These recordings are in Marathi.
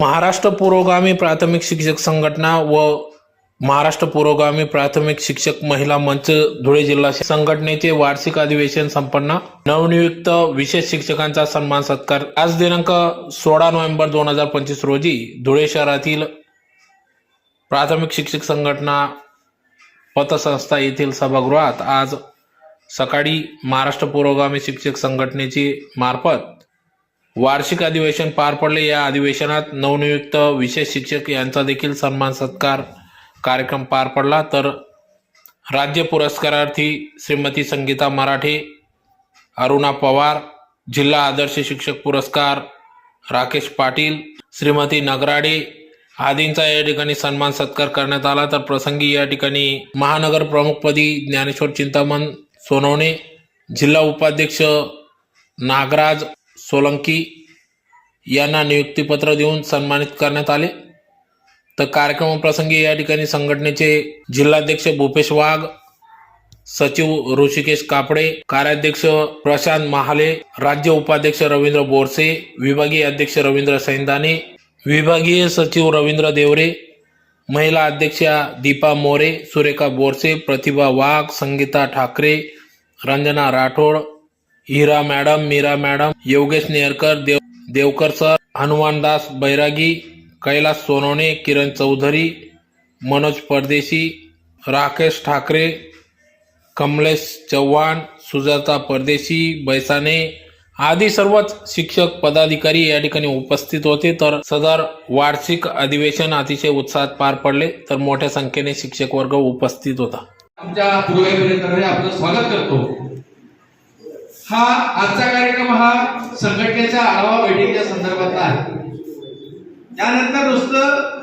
महाराष्ट्र पुरोगामी प्राथमिक शिक्षक संघटना व महाराष्ट्र पुरोगामी प्राथमिक शिक्षक महिला मंच धुळे जिल्हा संघटनेचे वार्षिक अधिवेशन संपन्न. नवनियुक्त विशेष शिक्षकांचा सन्मान सत्कार. आज दिनांक सोळा नोव्हेंबर दोन हजार पंचवीस रोजी धुळे शहरातील प्राथमिक शिक्षक संघटना पतसंस्था येथील सभागृहात आज सकाळी महाराष्ट्र पुरोगामी शिक्षक संघटनेची मार्फत वार्षिक अधिवेशन पार पडले. या अधिवेशनात नवनियुक्त विशेष शिक्षक यांचा देखील सन्मान सत्कार कार्यक्रम पार पडला. तर राज्य पुरस्कारार्थी श्रीमती संगीता मराठे अरुणा पवार जिल्हा आदर्श शिक्षक पुरस्कार राकेश पाटील श्रीमती नगराडे आदींचा या ठिकाणी सन्मान सत्कार करण्यात आला. तर प्रसंगी या ठिकाणी महानगर प्रमुखपदी ज्ञानेश्वर चिंतामण सोनवणे जिल्हा उपाध्यक्ष नागराज सोलंकी यांना नियुक्तीपत्र देऊन सन्मानित करण्यात आले. तर कार्यक्रमप्रसंगी या ठिकाणी संघटनेचे जिल्हाध्यक्ष भूपेश वाघ सचिव ऋषिकेश कापडे कार्याध्यक्ष प्रशांत महाले राज्य उपाध्यक्ष रवींद्र बोरसे विभागीय अध्यक्ष रवींद्र सैंदाने विभागीय सचिव रवींद्र देवरे महिला अध्यक्षा Deepa More Surekha Borse Pratibha Wagh Sangeeta Thakare Ranjana Rathod Hira madam Meera madam Yogesh Nerkar Dev Devkar sir Hanumandas Bairagi Kailas Sonawane Kiran Chaudhari Manoj Pardeshi Rakesh Thakare Kamlesh Chavan Sujata परदेशी बैसाने आदी सर्वच शिक्षक पदाधिकारी या ठिकाणी उपस्थित होते. तर सदर वार्षिक अधिवेशन अतिशय उत्साहात पार पडले. तर मोठ्या संख्येने शिक्षक वर्ग उपस्थित होता. आमच्या आपलं स्वागत करतो. हा आजचा कार्यक्रम हा संघटनेच्या आढावा बैठकीच्या संदर्भातला आहे. त्यानंतर नुसतं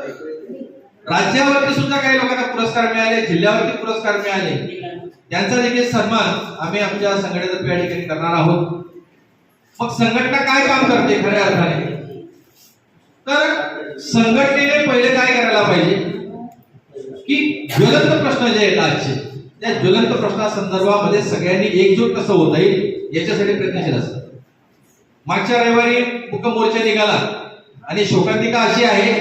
राज्यावरती सुद्धा काही लोकांना पुरस्कार मिळाले जिल्ह्यावरती पुरस्कार मिळाले त्यांचा देखील सन्मान आम्ही आमच्या संघटनेतर्फे या ठिकाणी करणार आहोत. मग संघटना काय काम करते खऱ्या अर्थाने? तर संघटनेने पहिले काय करायला पाहिजे? की ज्वलंत प्रश्न जे आहेत आजचे त्या ज्वलंत प्रश्नासंदर्भामध्ये सगळ्यांनी एकजूट कसं होता येईल? याच्यासाठी प्रयत्नशील असतात. मागच्या रविवारी मुख्य मोर्चा निघाला. आणि शोकांतिका अशी आहे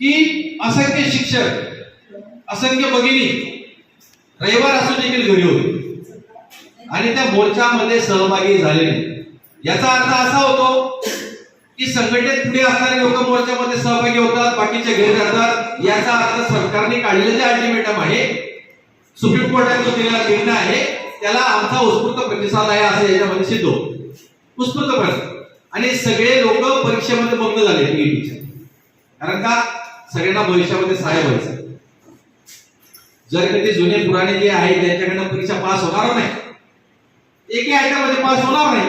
की असंख्य शिक्षक असंख्य भगिनी रविवार असून देखील घरी होते. आणि त्या मोर्चामध्ये सहभागी झाले याचा अर्थ असा होतो की संघटनेत पुढे असणारे लोक मोर्चामध्ये सहभागी होतात बाकीचे घरी जातात. याचा अर्थ सरकारने काढलेलं अल्टिमेटम आहे सुप्रीम कोर्टाने दिलेला निर्णय आहे त्याला आमचा उत्स्फूर्त प्रतिसाद आहे असं याच्यामध्ये सिद्ध उत्स्फूर्त प्रतिसाद. आणि सगळे लोक परीक्षेमध्ये बंद झाले टीईटीचे कारण का? सगळ्यांना भविष्यामध्ये सहाय्य व्हायचं. जर कधी जुने पुराणे जे आहे त्यांच्याकडनं परीक्षा पास होणार नाही. एकही आयटामध्ये पास होणार नाही.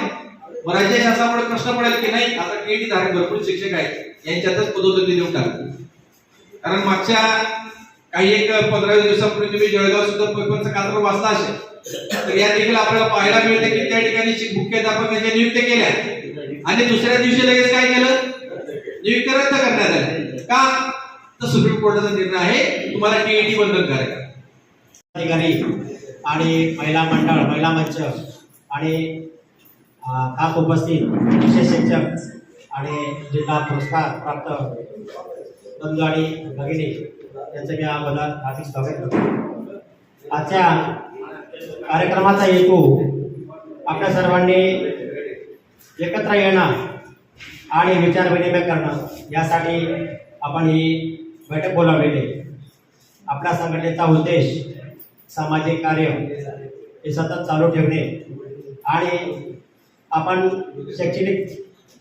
मग राज्य शासनामुळे प्रश्न पडेल की नाही आता टीईटी धारक भरपूर शिक्षक आहेत. यांच्यातच पदोन्नती देऊन टाकतो कारण मागच्या काही एक पंधरा दिवसापूर्वी तुम्ही जळगाव सुद्धा पेपरचं कात्र वाचला असेल. तर या देखील आपल्याला पाहायला मिळते की त्या ठिकाणी शिक- मुख्याध्यापकांच्या नियुक्त केल्या आणि दुसऱ्या दिवशी लगेच काय केलं? नियुक्त रद्द करण्यात आल्या का? तर सुप्रीम कोर्टाचा निर्णय आहे तुम्हाला टीईटी बंधनकारक करायचं. अधिकारी आणि महिला मंडळ महिला मंच आणि खास उपस्थित विशेष शिक्षक आणि जिल्हा पुरस्कार प्राप्त बंधू आणि भगिनी याचं मी अगोदर हार्दिक स्वागत करतो. आजच्या कार्यक्रमाचा हेतू आपल्या सर्वांनी एकत्र येणं आणि विचार विनिमय करणं यासाठी आपण ही बैठक बोलावलेली आपल्या संघटनेचा उद्देश सामाजिक कार्य हे सतत चालू ठेवणे आणि आपण शैक्षणिक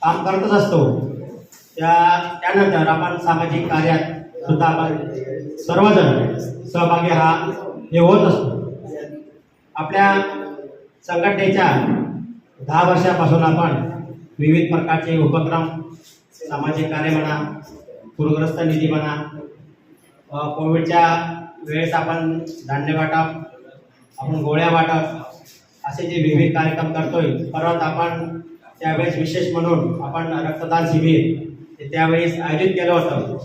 काम करतच असतो. त्या त्यानंतर आपण सामाजिक कार्यात सुद्धा आपण सर्वजण सहभागी हा हे होत असतो. आपल्या संघटनेच्या दहा वर्षापासून आपण विविध प्रकारचे उपक्रम सामाजिक कार्य म्हणा पूरग्रस्त निधी म्हणा कोविडच्या वेळेस आपण धान्य वाटप आपण गोळ्या वाटप असे जे विविध कार्यक्रम करतोय परत आपण त्यावेळेस विशेष म्हणून आपण रक्तदान शिबिर ते त्यावेळेस आयोजित केलं होतं.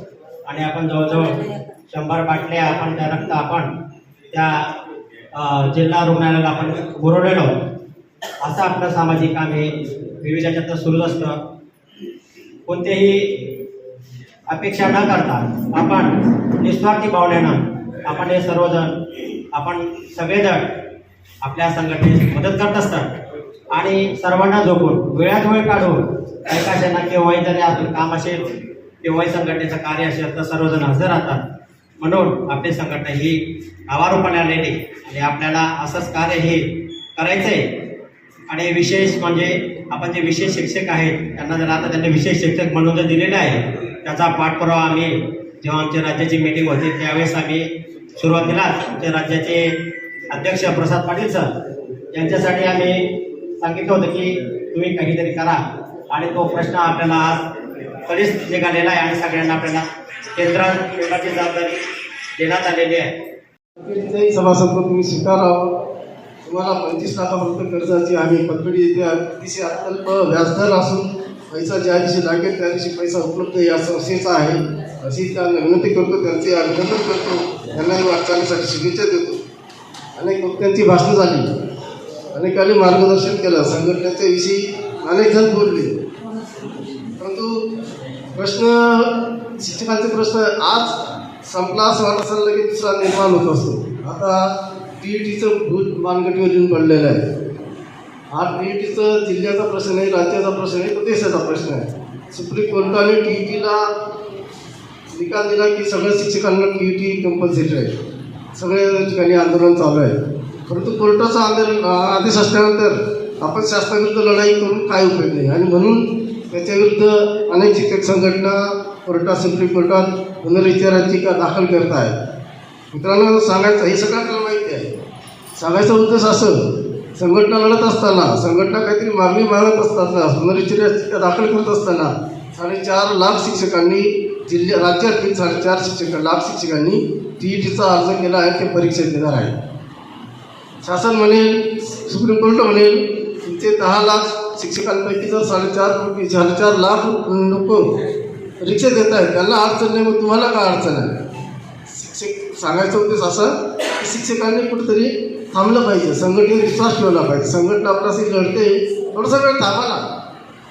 आणि आपण जवळजवळ शंभर बाटल्या आपण त्या रक्त आपण त्या जिल्हा रुग्णालयाला आपण पुरवलेलो. असं आपलं सामाजिक काम हे विविध याच्यात सुरूच असतं. कोणतेही अपेक्षा न करता आपण निस्वार्थी भावनेनं आपण हे सर्वजण आपण सगळेजण आपल्या संघटनेस मदत करत असतात. आणि सर्वांना झोपून वेळात वेळ काढून ऐकाशांना किंवा केव्हाही जरी काम असेल. तेव्हाही संघटनेचं कार्य असेल तर सर्वजण हजर राहतात. म्हणून आपली संघटना ही नावारूपाने आलेली आणि आपल्याला असंच कार्य हे करायचं आहे आणि विशेष म्हणजे आपण जे विशेष शिक्षक आहेत त्यांना जर आता त्यांनी विशेष शिक्षक म्हणून जर दिलेलं आहे त्याचा पाठपुरावा आम्ही जेव्हा आमच्या राज्याची मीटिंग होती त्यावेळेस आम्ही सुरुवातीलाच आमच्या राज्याचे अध्यक्ष प्रसाद पाटील सर यांच्यासाठी आम्ही सांगितलं होतं की तुम्ही काहीतरी करा. आणि तो प्रश्न आपल्याला आज कधीच निघालेला आहे आणि सगळ्यांना आपल्याला केंद्रात केंद्राची जबाबदारी देण्यात आलेली आहे. इथे सभासद तुम्ही स्वीकारावं तुम्हाला पंचवीस लाखापर्यंत कर्जाची आम्ही पतपेढी येते. अतिशय अत्यल्प व्याजदर असून पैसा ज्या दिवशी लागेल त्या दिवशी पैसा उपलब्ध या संस्थेचा आहे. अशी त्यांना विनंती करतो त्यांचे अभिनंदन करतो. त्यांनाही वाटचालीसाठी शुभेच्छा देतो. अनेक वक्त्यांची भाषणं झाली. अनेकांनी मार्गदर्शन केलं. संघटनेच्या विषयी अनेक जण बोलले. प्रश्न शिक्षकांचे प्रश्न आज संपला असं वाटत असेल लगेच दुसरा निर्माण होत असतो. आता टी ई टीचं भूत मानगटीवर येऊन पडलेलं आहे. हा टी ई टीचं जिल्ह्याचा प्रश्न आहे राज्याचा प्रश्न आहे तो देशाचा प्रश्न आहे. सुप्रीम कोर्टाने टी ई टीला निकाल दिला की सगळ्या शिक्षकांना टी ई टी कंपल्सरी आहे. सगळ्या ठिकाणी आंदोलन चालू आहे. परंतु कोर्टाचं आंदोलन आदेश असल्यानंतर आपण शासनाविरुद्ध लढाई करून काय उपयोग नाही. आणि म्हणून त्याच्याविरुद्ध अनेक शिक्षक संघटना कोर्टात सुप्रीम कोर्टात पुनर्विचाराचिका दाखल करत आहेत मित्रांनो सांगायचं हे सगळं आपल्याला माहिती आहे. सांगायचा उद्देश असं संघटना लढत असताना संघटना काहीतरी मागणी मागत असताना पुनर्विचाराचिका दाखल करत असताना साडेचार लाख शिक्षकांनी जिल्ह्या राज्यातील साडेचार शिक्षक लाख शिक्षकांनी टी ई टीचा अर्ज केला आहे ते परीक्षेत देणार आहे शासन म्हणेल सुप्रीम कोर्ट म्हणेल तुमचे दहा लाख शिक्षकांपैकी जर साडेचार कोटी साडेचार लाख लोक परीक्षा देत आहेत त्यांना अडचण नाही मग तुम्हाला काय अडचण आहे? शिक्षक सांगायचं उद्देश असा की शिक्षकांनी कुठेतरी थांबलं पाहिजे संघटनेवर विश्वास ठेवला पाहिजे. संघटना आपल्याशी लढते थोडंसं वेळ थांबा ना.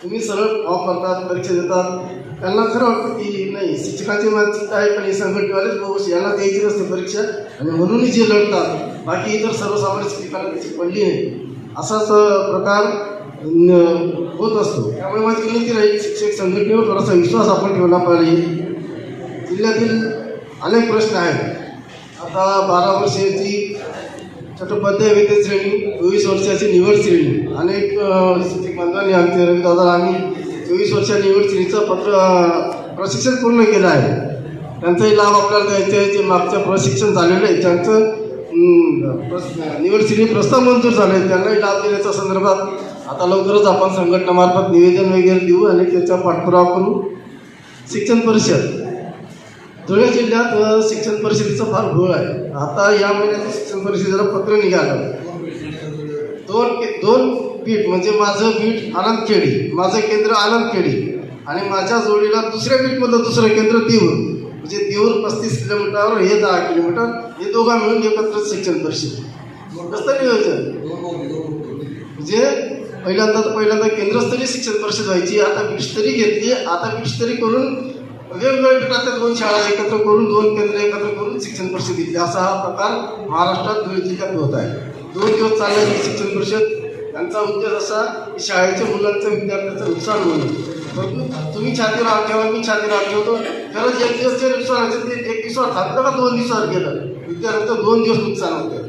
तुम्ही सरळ ऑफ करतात परीक्षा देतात. त्यांना खरं वाटतं की नाही शिक्षकाची मानसिकता आहे पण हे संघटनेवालेच बोगस यांना द्यायची नसते परीक्षा. आणि म्हणूनही जे लढतात बाकी इतर सर्वसामान्य शिक्षकांना त्याची पडली नाही. असाच प्रकार होत असतो. त्यामुळे माझी विनंती राहील शिक्षक संघटनेवर थोडासा विश्वास आपण ठेवला पाहिजे. जिल्ह्यातील अनेक प्रश्न आहेत. आता बारा वर्षाची चट्टोपाध्याय वेतन श्रेणी चोवीस वर्षाची निवड श्रेणी. अनेक शिक्षक बांधवांनी आमचे रविदादा आम्ही चोवीस वर्षा निवड श्रेणीचं पत्र प्रशिक्षण पूर्ण केलं आहे. त्यांचाही लाभ आपल्याला द्यायचे आहे. जे मागचं प्रशिक्षण झालेलं आहे त्यांचं निवड श्रेणी प्रस्ताव मंजूर झाले त्यांनाही लाभ देण्याच्या संदर्भात आता लवकरच आपण संघटनामार्फत निवेदन वगैरे देऊ आणि त्याचा पाठपुरावा करू. शिक्षण परिषद. धुळे जिल्ह्यात शिक्षण परिषदेचा फार घोळ आहे. आता या महिन्याचं शिक्षण परिषदेला पत्र निघालं. दोन दोन पीठ म्हणजे माझं पीठ आनंदखेडी माझं केंद्र आनंदखेडी आणि माझ्या जोडीला दुसऱ्या पीठमधलं दुसरं केंद्र देऊर म्हणजे देऊर पस्तीस किलोमीटरवर हे दहा किलोमीटर हे दोघा मिळून एकत्र शिक्षण परिषद. कसं नियोजन? म्हणजे पहिल्यांदा तर पहिल्यांदा केंद्रस्तरीय शिक्षण परिषद व्हायची. आता विषतरी घेतली. आता विषतरी करून वेगवेगळ्या पीठातल्या दोन शाळा एकत्र करून दोन केंद्र एकत्र करून शिक्षण परिषद घेतली. असा हा प्रकार महाराष्ट्रात धुळे जिल्ह्यात होत आहे. दोन दिवस चालणारी शिक्षण परिषद. त्यांचा उद्देश असा की शाळेच्या मुलांचं विद्यार्थ्यांचं नुकसान होणं परंतु तुम्ही छाती राहत ठेवा मी छाती राहत ठेवतो. खरंच एक दिवस जे नुकसान व्हायचं ते एक दिवसावर थांबलं का दोन दिवसावर गेलं? विद्यार्थ्यांचं दोन दिवस नुकसान होतं